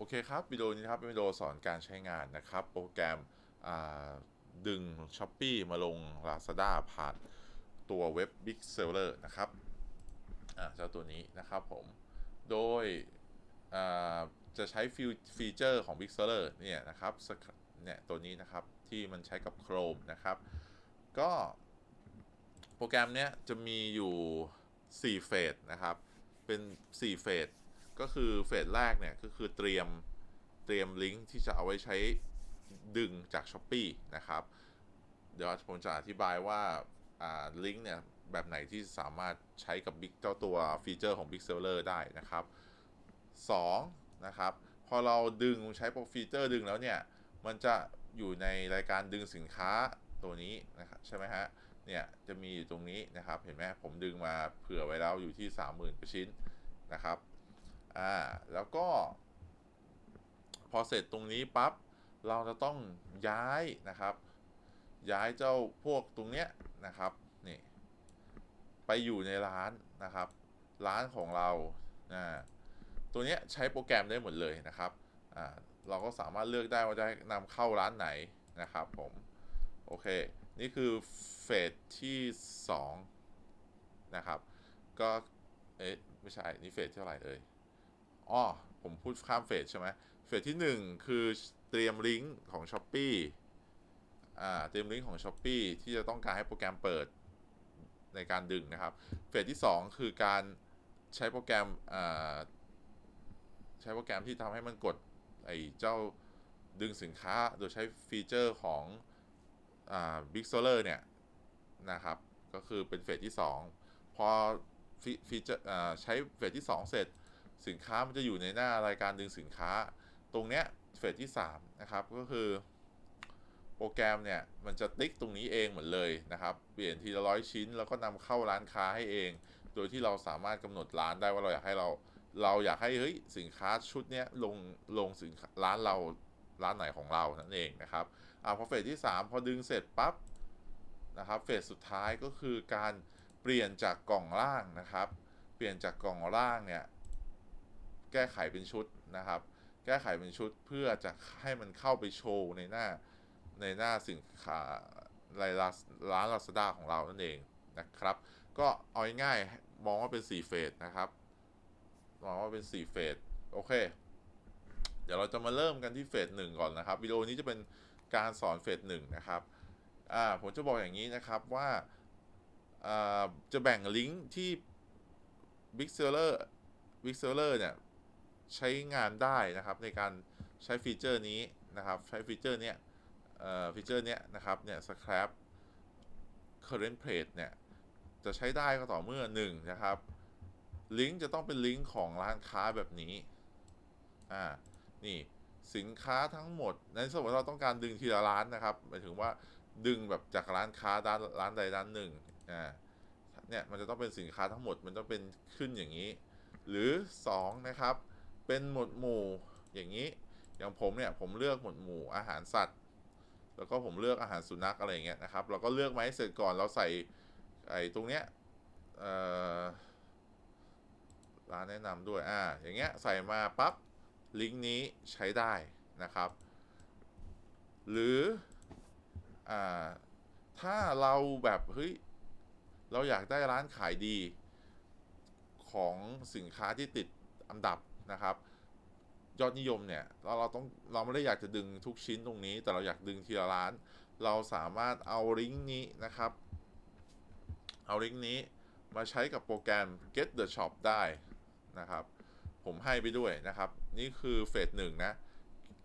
โอเคครับวิดีโอนี้ครับเป็นวิดีโอสอนการใช้งานนะครับ โปรแกรมดึง s h อ p e e มาลง Lazada ผ่านตัวเว็บ Big Seller นะครับเจ้าตัวนี้นะครับผม โดยจะใช้ฟีเจอร์ของ Big Seller เนี่ยนะครับเนี่ยตัวนี้นะครับที่มันใช้กับ Chrome นะครับ ก็โปรแกรมเนี้ยจะมีอยู่ 4 เฟสนะครับ เป็น 4 เฟส ก็คือเฟสแรกเนี่ยก็คือเตรียมเตรียมลิงก์ที่จะเอาไว้ใช้ดึงจาก s h อ p e e นะครับ เดี๋ยวผมจะอธิบายว่าลิงก์เนี่ยแบบไหนที่สามารถใช้กับ Big เจ้าตัวฟีเจอร์ของ Big Seller ได้นะครับ 2. นะครับ พอเราดึงใช้โปรฟีเจอร์ดึงแล้วเนี่ย มันจะอยู่ในรายการดึงสินค้าตัวนี้นะครับใช่ไหมฮะ เนี่ยจะมีอยู่ตรงนี้นะครับ เห็นไหมผมดึงมาเผื่อไว้แล้วอยู่ที่ 30,000กว่าชิ้นนะครับ อ่าแล้วก็ พอเสร็จตรงนี้ปั๊บเราจะต้องย้ายนะครับ ย้ายเจ้าพวกตรงเนี้ยนะครับนี่ไปอยู่ในร้านนะครับ ร้านของเราอ่าตัวเนี้ยใช้โปรแกรมได้หมดเลยนะครับอ่าเราก็สามารถเลือกได้ว่าจะนำเข้าร้านไหนนะครับผมโอเค นี่คือเฟสที่2นะครับ ก็ เอ๊ะ ไม่ใช่ นี่เฟสเท่าไหร่เอ่ย อ๋อผมพูดข้ามเฟสใช่ไหมเฟสที่ 1 คือเตรียมลิงก์ของ s h อ p e e อ่าเตรียมลิงก์ของ s h อ p e e ที่จะต้องการให้โปรแกรมเปิดในการดึงนะครับ เฟสที่ 2 คือการใช้โปรแกรมอ่าใช้โปรแกรมที่ทำให้มันกดไอ้เจ้าดึงสินค้าโดยใช้ฟีเจอร์ของอ่า Big Solar เนี่ยนะครับ ก็คือเป็นเฟสที่ 2 พอฟีฟีเจอร์อ่าใช้เฟสที่ 2 เสร็จ สินค้ามันจะอยู่ในหน้ารายการดึงสินค้า ตรงเนี้ยเฟสที่3นะครับก็คือโปรแกรมเนี่ยมันจะติ๊กตรงนี้เองเหมือนเลยนะครับ เปลี่ยนทีละร้อยชิ้น แล้วก็นำเข้าร้านค้าให้เอง โดยที่เราสามารถกำหนดร้านได้ว่าเราอยากให้เรา เราอยากให้เฮ้ยสินค้าชุดเนี้ยลงลงสินค้าร้านเราร้านไหนของเรานั่นเองนะครับอ่าพอเฟสที่ 3 พอดึงเสร็จปั๊บนะครับเฟสสุดท้ายก็คือการเปลี่ยนจากกล่องล่างนะครับ เปลี่ยนจากกล่องล่างเนี่ย แก้ไขเป็นชุดนะครับ แก้ไขเป็นชุดเพื่อจะให้มันเข้าไปโชว์ในหน้าในหน้าสินค้ารายร้าน Lazada ของเรานั่นเองนะครับ ก็เอาง่ายมองว่าเป็น 4 เฟสนะครับมองว่าเป็น 4 เฟสโอเค เดี๋ยวเราจะมาเริ่มกันที่เฟสหนึ่งก่อนนะครับวิดีโอนี้จะเป็นการสอนเฟสหนึ่งนะครับอ่าผมจะบอกอย่างนี้นะครับว่าอ่าจะแบ่งลิงก์ที่ Big Seller Big Seller เนี่ย ใช้งานได้นะครับ ในการใช้ฟีเจอร์นี้นะครับ ใช้ฟีเจอร์เนี้ยเอ่อฟีเจอร์เนี้ยนะครับเนี่ย scrap current page เนี่ยจะใช้ได้ก็ต่อเมื่อหนึ่งนะครับลิงก์จะต้องเป็นลิงก์ของร้านค้าแบบนี้อ่านี่สินค้าทั้งหมด ในสมมติเราต้องการดึงทีละร้านนะครับหมายถึงว่าดึงแบบจากร้านค้าด้านร้านใดร้านหนึ่งอ่าเนี่ยมันจะต้องเป็นสินค้าทั้งหมดมันต้องเป็นขึ้นอย่างนี้ หรือ 2 นะครับ เป็นหมวดหมู่อย่างนี้ อย่างผมเนี่ยผมเลือกหมวดหมู่อาหารสัตว์ แล้วก็ผมเลือกอาหารสุนัขอะไรเงี้ยนะครับ เราก็เลือกมาให้เสร็จก่อนเราใส่ไอ้ตรงเนี้ยร้านแนะนำด้วยอ่าอย่างเงี้ยใส่มาปั๊บลิงก์นี้ใช้ได้นะครับ หรืออ่าถ้าเราแบบเฮ้ยเราอยากได้ร้านขายดีของสินค้าที่ติดอันดับ นะครับ ยอดนิยมเนี่ยเราเราต้องเราไม่ได้อยากจะดึงทุกชิ้นตรงนี้ แต่เราอยากดึงทีละร้าน เราสามารถเอาลิงก์นี้นะครับ เอาลิงก์นี้มาใช้กับโปรแกรม get the shop ได้นะครับ ผมให้ไปด้วยนะครับ นี่คือเฟสหนึ่งนะ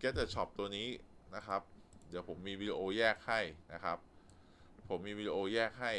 get the shop ตัวนี้นะครับ เดี๋ยวผมมีวิดีโอแยกให้นะครับ ผมมีวิดีโอแยกให้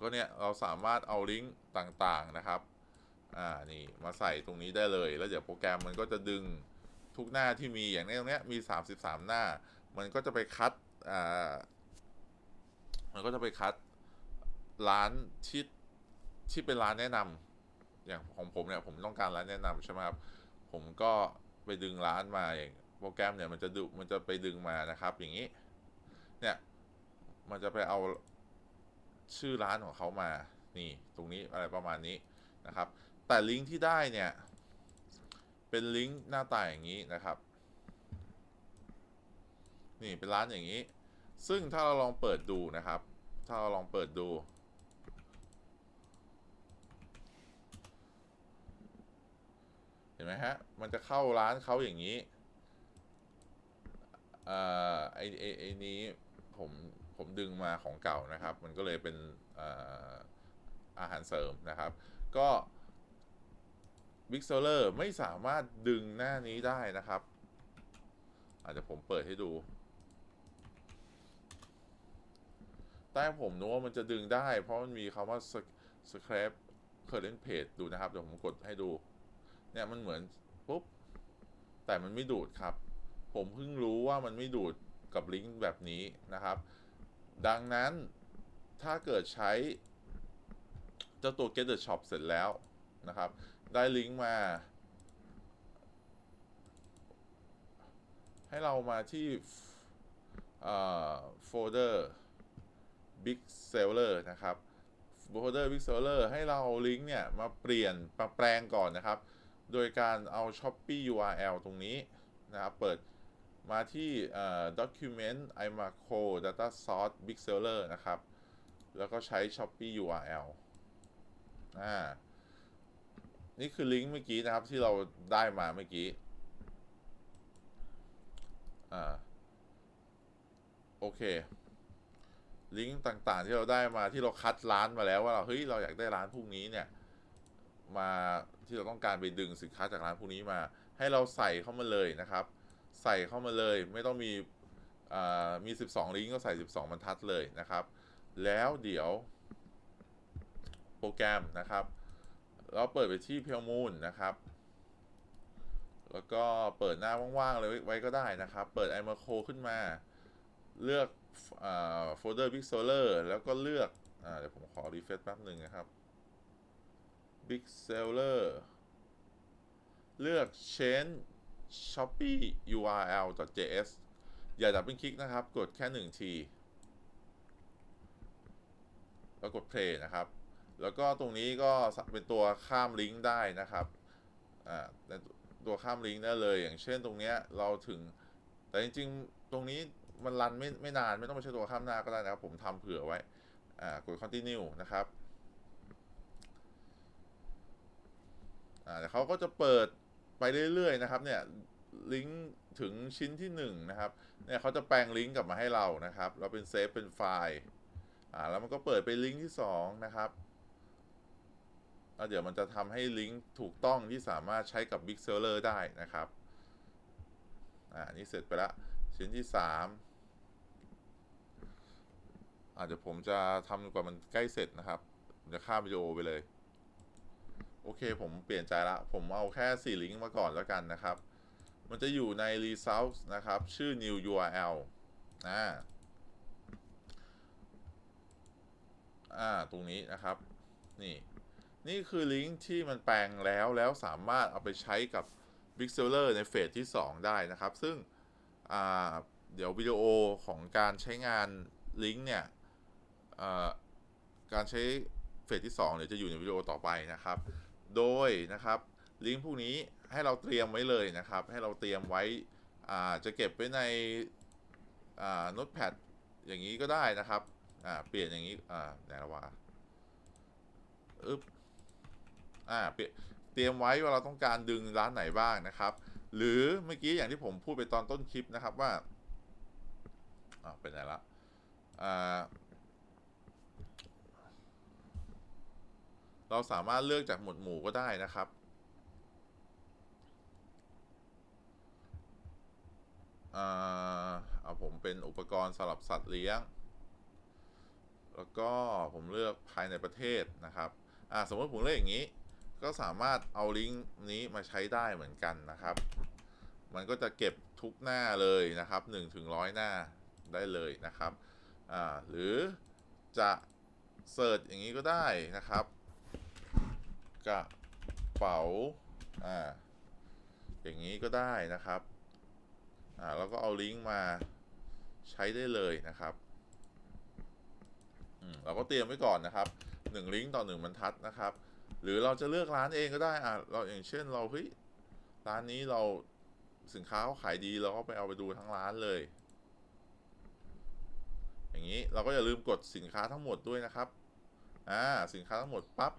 ก็เนี่ยเราสามารถเอาลิงก์ต่างๆนะครับ อ่านี่มาใส่ตรงนี้ได้เลย แล้วเดี๋ยวโปรแกรมมันก็จะดึงทุกหน้าที่มีอย่างนี้ตรงเนี้ยมี 33 หน้า มันก็จะไปคัดอ่ามันก็จะไปคัดร้านที่ที่เป็นร้านแนะนำอย่างของผมเนี่ยผมต้องการร้านแนะนำใช่ไหมครับผมก็ไปดึงร้านมาอย่างโปรแกรมเนี่ยมันจะดูมันจะไปดึงมานะครับ อย่างนี้ เนี่ยมันจะไปเอาชื่อร้านของเขามา นี่ ตรงนี้อะไรประมาณนี้นะครับ แต่ลิงก์ที่ได้เนี่ย เป็นลิงก์หน้าตาอย่างนี้นะครับ นี่เป็นร้านอย่างนี้ ซึ่งถ้าเราลองเปิดดูนะครับ ถ้าเราลองเปิดดู เห็นไหมฮะ มันจะเข้าร้านเขาอย่างนี้อ่าไอไอไอนี้ผมผมดึงมาของเก่านะครับ มันก็เลยเป็นอาอาหารเสริมนะครับ ก็ Big s e l l e r ไม่สามารถดึงหน้านี้ได้นะครับ อาจจะผมเปิดให้ดูใต้ผมนึกว่ามันจะดึงได้ เพราะมันมีคำว่า scrap current page ดูนะครับ เดี๋ยวผมกดให้ดู เนี่ยมันเหมือนปุ๊บ แต่มันไม่ดูดครับ ผมเพิ่งรู้ว่ามันไม่ดูดกับลิงก์แบบนี้นะครับ ดังนั้นถ้าเกิดใช้เจ้าตัว get the shop เสร็จแล้วนะครับ ได้ลิงก์มา ให้เรามาที่โฟลเดอร์ Big Seller นะครับโฟลเดอร์ Big Seller ให้เราเอาลิงก์เนี่ย มาเปลี่ยนมาแปลงก่อนนะครับ โดยการเอา Shopee URL ตรงนี้นะครับ เปิดมาที่ document imaco data source big seller นะครับ แล้วก็ใช้ Shopee URL อ่า นี่คือลิงก์เมื่อกี้นะครับที่เราได้มาเมื่อกี้ อ่า โอเค ลิงก์ต่างๆ ที่เราได้มาที่เราคัดร้านมาแล้วว่าเราเฮ้ยเราอยากได้ร้านพวกนี้เนี่ย มาที่เราต้องการไปดึงสินค้าจากร้านพวกนี้มา ให้เราใส่เข้ามาเลยนะครับ ใส่เข้ามาเลยไม่ต้องมีอ่ามี 12 ลิงก์ก็ใส่ 12 บรรทัดเลยนะครับ แล้วเดี๋ยวโปรแกรมนะครับ เราเปิดไปที่เพียวมูลนะครับ แล้วก็เปิดหน้าว่างๆเลยไว้ก็ได้นะครับ เปิด iMacro ขึ้นมา เลือกโฟลเดอร์ Big Solar แล้วก็เลือกอเดี๋ยวผมขอรีเฟซแป๊บหนึ่งนะครับ Big Seller เลือก change shopee url.js อย่าดับเบิลคลิกนะครับ กดแค่หนึ่งที แล้วกด play นะครับ แล้วก็ตรงนี้ก็เป็นตัวข้ามลิงก์ได้นะครับอ่าตัวข้ามลิงก์ได้เลย อย่างเช่นตรงเนี้ยเราถึง แต่จริงๆ ตรงนี้มันรันไม่ไม่นานไม่ต้องไปใช้ตัวข้ามหน้าก็ได้นะครับ ผมทำเผื่อไว้อ่ากด continue นะครับอ่าเดี๋ยวเขาก็จะเปิดไปเรื่อยๆนะครับเนี่ยลิงก์ถึงชิ้นที่1นะครับเนี่ยเขาจะแปลงลิงก์กลับมาให้เรานะครับ เราเป็นเซฟเป็นไฟล์อ่าแล้วมันก็เปิดไปลิงก์ที่2นะครับ แล้วเดี๋ยวมันจะทำให้ลิงก์ถูกต้องที่สามารถใช้กับ Big Seller ได้นะครับ อ่านี่เสร็จไปละชิ้นที่ 3 อาเดี๋ยวผมจะทำกว่ามันใกล้เสร็จนะครับ ผมจะข้ามวิดีโอไปเลย โอเคผมเปลี่ยนใจละ ผมเอาแค่ 4 ลิงก์มาก่อนแล้วกันนะครับ มันจะอยู่ใน results นะครับ ชื่อ new URL อ่าอ่า ตรงนี้นะครับ นี่ นี่คือลิงก์ที่มันแปลงแล้วแล้วสามารถเอาไปใช้กับ Big Seller ในเฟสที่ 2 ได้นะครับ ซึ่งเดี๋ยววิดีโอของการใช้งานลิงก์เนี่ยการใช้เฟสที่2เดี๋ยวจะอยู่ในวิดีโอต่อไปนะครับ โดยนะครับลิงก์พวกนี้ให้เราเตรียมไว้เลยนะครับ ให้เราเตรียมไว้จะเก็บไว้ในโน้ตแพดอย่างนี้ก็ได้นะครับเปลี่ยนอย่างนี้ไหนละวะอึ๊บ อ่าเตรียมไว้ว่าเราต้องการดึงร้านไหนบ้างนะครับ หรือเมื่อกี้อย่างที่ผมพูดไปตอนต้นคลิปนะครับว่าอ่าเป็นไหนละอ่าเราสามารถเลือกจากหมวดหมู่ก็ได้นะครับ เอาผมเป็นอุปกรณ์สำหรับสัตว์เลี้ยง แล้วก็ผมเลือกภายในประเทศนะครับ สมมติผมเลือกอย่างนี้ ก็สามารถเอาลิงก์นี้มาใช้ได้เหมือนกันนะครับ มันก็จะเก็บทุกหน้าเลยนะครับ1ถึงร้อยหน้าได้เลยนะครับหรือจะเสิร์ชอย่างนี้ก็ได้นะครับกระเป๋าอ่าอย่างนี้ก็ได้นะครับอ่าแล้วก็เอาลิงก์มาใช้ได้เลยนะครับอืมเราก็เตรียมไว้ก่อนนะครับหนึ่งลิงก์ต่อหนึ่งบรรทัดนะครับ หรือเราจะเลือกร้านเองก็ได้อ่าเราอย่างเช่นเราเฮ้ยร้านนี้เราสินค้าเขาขายดีเราก็ไปเอาไปดูทั้งร้านเลย อย่างนี้เราก็อย่าลืมกดสินค้าทั้งหมดด้วยนะครับอ่าสินค้าทั้งหมดปั๊บ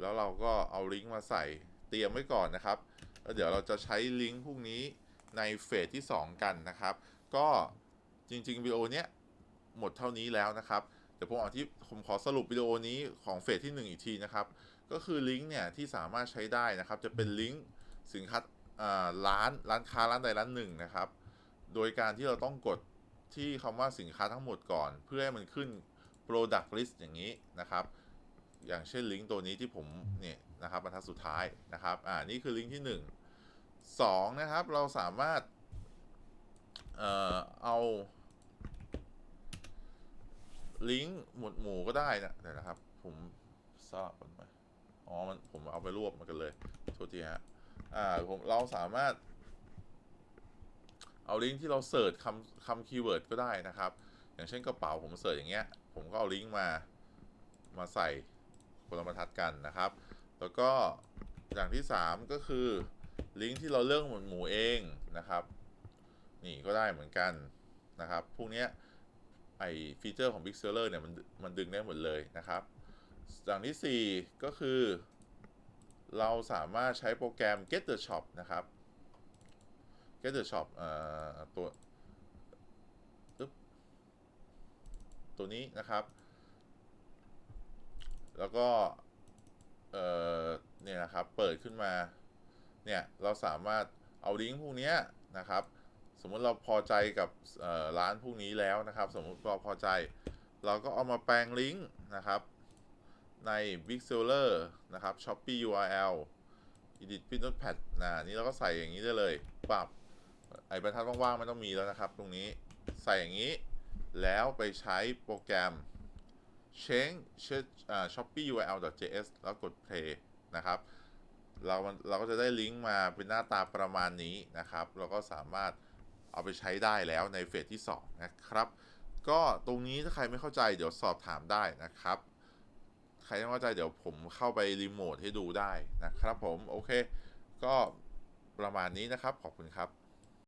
แล้วเราก็เอาลิงก์มาใส่เตรียมไว้ก่อนนะครับแล้วเดี๋ยวเราจะใช้ลิงก์พวกนี้ในเฟสที่ 2 กันนะครับ ก็จริงๆวิดีโอเนี้ยหมดเท่านี้แล้วนะครับ เดี๋ยวผมอาที่ผมขอสรุปวิดีโอนี้ของเฟสที่ 1 อีกทีนะครับ ก็คือลิงก์เนี่ยที่สามารถใช้ได้นะครับ จะเป็นลิงก์สินค้าอ่าร้านร้านค้าร้านใดร้านหนึ่งนะครับ โดยการที่เราต้องกดที่คำว่าสินค้าทั้งหมดก่อน เพื่อให้มันขึ้น product list อย่างนี้นะครับ อย่างเช่นลิงก์ตัวนี้ที่ผมเนี่ยนะครับบรรทัดสุดท้ายนะครับอ่านี่คือลิงก์ที่ 1 2 นะครับ เราสามารถเอ่อเอาลิงก์หมวดหมู่ก็ได้นะเดี๋ยวนะครับ ผมทราบมันไหม อ๋อมันผมเอาไปรวบมากันเลยโทษทีฮะอ่าผมเราสามารถ เอาลิงก์ที่เราเสิร์ชคำคำคีย์เวิร์ดก็ได้นะครับ อย่างเช่นกระเป๋าผมเสิร์ชอย่างเงี้ย ผมก็เอาลิงก์มามาใส่คนละบรรทัดกันนะครับ แล้วก็อย่างที่ 3 ก็คือลิงก์ที่เราเลือกหมวดหมู่เองนะครับ นี่ก็ได้เหมือนกันนะครับ พวกเนี้ยไอฟีเจอร์ของ Big Seller เนี่ยมันมันดึงได้หมดเลยนะครับ อย่างที่ 4 ก็คือ เราสามารถใช้โปรแกรม Get the Shop นะครับ Get the Shop ตัวตัวนี้นะครับ แล้วก็เนี่ยนะครับ เปิดขึ้นมา เนี่ย เราสามารถเอาลิงก์พวกนี้นะครับ สมมติเราพอใจกับร้านพวกนี้แล้วนะครับ สมมติเราพอใจ เราก็เอามาแปลงลิงก์นะครับ ใน Big Seller นะครับ Shopee URL Edit Pin Notepad นะนี่เราก็ใส่อย่างนี้ได้เลย ปรับ ไอ้บรรทัดว่างๆไม่ต้องมีแล้วนะครับ ตรงนี้ใส่อย่างนี้ แล้วไปใช้โปรแกรม change shopee url.js แล้วกด play นะครับ เราเราก็จะได้ลิงก์มาเป็นหน้าตาประมาณนี้นะครับ เราก็สามารถเอาไปใช้ได้แล้วในเฟสที่ 2 นะครับ ก็ตรงนี้ถ้าใครไม่เข้าใจเดี๋ยวสอบถามได้นะครับ ใครไม่เข้าใจเดี๋ยวผมเข้าไปรีโมทให้ดูได้นะครับผม โอเค ก็ประมาณนี้นะครับ ขอบคุณครับ